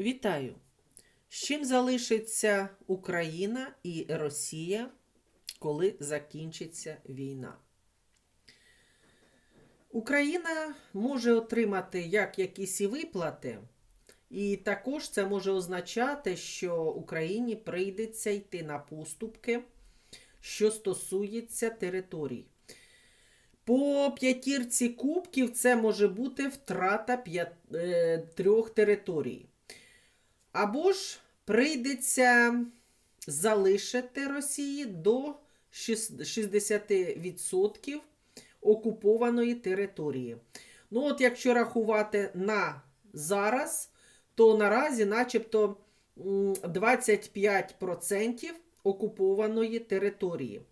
Вітаю! З чим залишиться Україна і Росія, коли закінчиться війна? Україна може отримати як якісь і виплати, і також це може означати, що Україні прийдеться йти на поступки, що стосується територій. По п'ятірці кубків це може бути втрата е, трьох територій. Або ж прийдеться залишити Росії до 60% окупованої території. Ну, от якщо рахувати на зараз, то наразі начебто 25% окупованої території.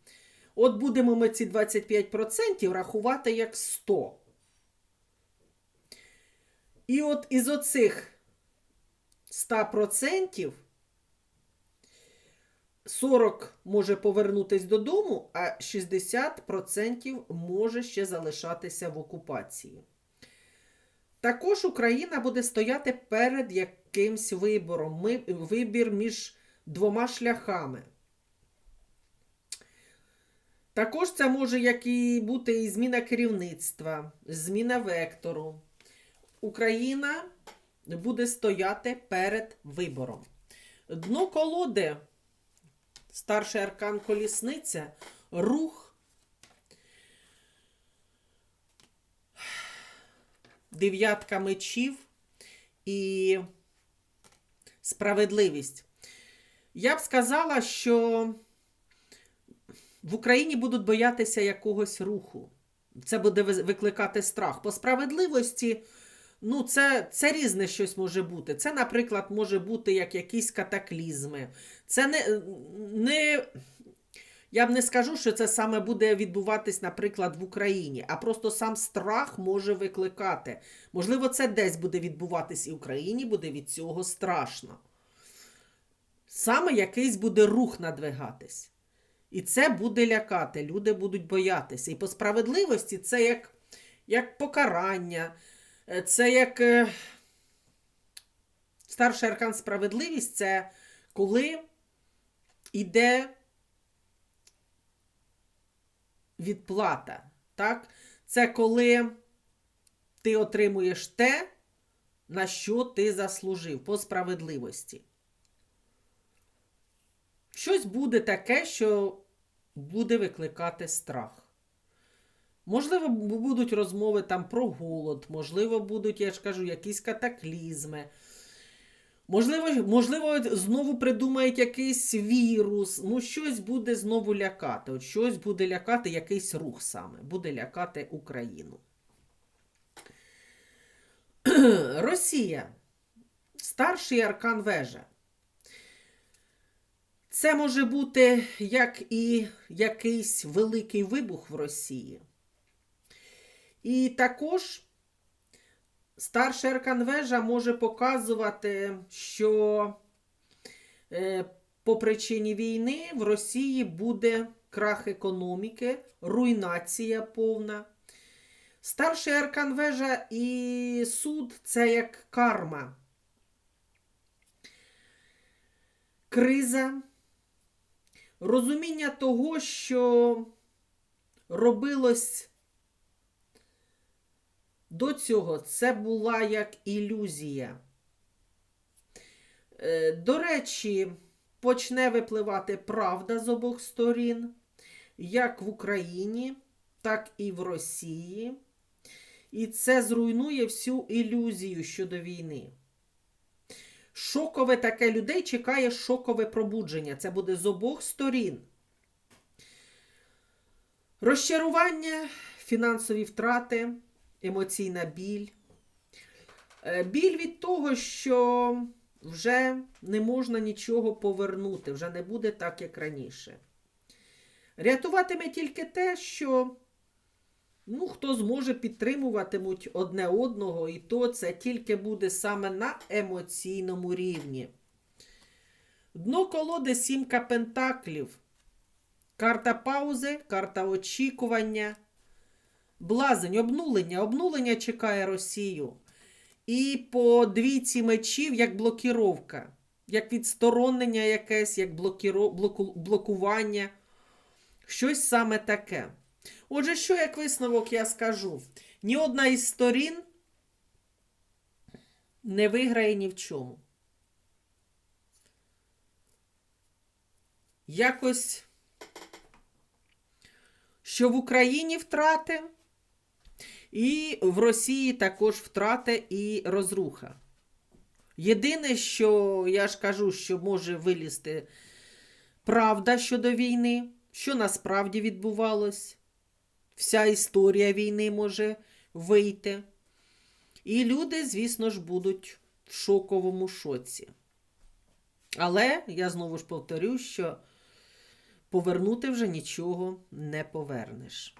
От будемо ми ці 25% рахувати як 100. І от із оцих 100% 40 може повернутись додому, а 60% може ще залишатися в окупації. Також Україна буде стояти перед якимсь вибором. Ми, вибір між двома шляхами. Також це може як і бути і зміна керівництва, зміна вектору. Україна буде стояти перед вибором. Дно колоди, старший аркан колісниця, рух, дев'ятка мечів і справедливість. Я б сказала, що в Україні будуть боятися якогось руху. Це буде викликати страх. По справедливості, ну, це, це різне щось може бути. Це, наприклад, може бути як якісь катаклізми. Це не, не. Я б не скажу, що це саме буде відбуватись, наприклад, в Україні, а просто сам страх може викликати. Можливо, це десь буде відбуватись і в Україні, буде від цього страшно. Саме якийсь буде рух надвигатись. І це буде лякати, люди будуть боятися. І по справедливості це як, як покарання, це як е, старший аркан справедливість це коли йде відплата. Так? Це коли ти отримуєш те, на що ти заслужив по справедливості. Щось буде таке, що буде викликати страх. Можливо, будуть розмови там про голод, можливо, будуть, я ж кажу, якісь катаклізми. Можливо, можливо, знову придумають якийсь вірус, ну щось буде знову лякати. От щось буде лякати, якийсь рух саме, буде лякати Україну. Росія. Старший аркан вежа. Це може бути як і якийсь великий вибух в Росії. І також старший аркан вежа може показувати, що е, по причині війни в Росії буде крах економіки, руйнація повна. Старший аркан вежа і суд це як карма. Криза, розуміння того, що робилось до цього, це була як ілюзія. Е, До речі, почне випливати правда з обох сторін, як в Україні, так і в Росії. І це зруйнує всю ілюзію щодо війни. Шокове таке людей чекає шокове пробудження. Це буде з обох сторін. Розчарування, фінансові втрати, емоційна біль. Е, Біль від того, що вже не можна нічого повернути, вже не буде так, як раніше. Рятуватиме тільки те, що ну, хто зможе підтримуватимуть одне одного, і то це тільки буде саме на емоційному рівні. Дно колоди сімка пентаклів. Карта паузи, карта очікування. Блазень, обнулення. Обнулення чекає Росію. І по двійці мечів як блокіровка, як відсторонення якесь, як блокіро... блоку... блокування. Щось саме таке. Отже, що як висновок я скажу? Ні одна із сторін не виграє ні в чому. Якось, що в Україні втрати, і в Росії також втрати і розруха. Єдине, що я ж кажу, що може вилізти правда щодо війни, що насправді відбувалось. Вся історія війни може вийти. І люди, звісно ж, будуть в шоковому шоці. Але я знову ж повторю, що повернути вже нічого не повернеш.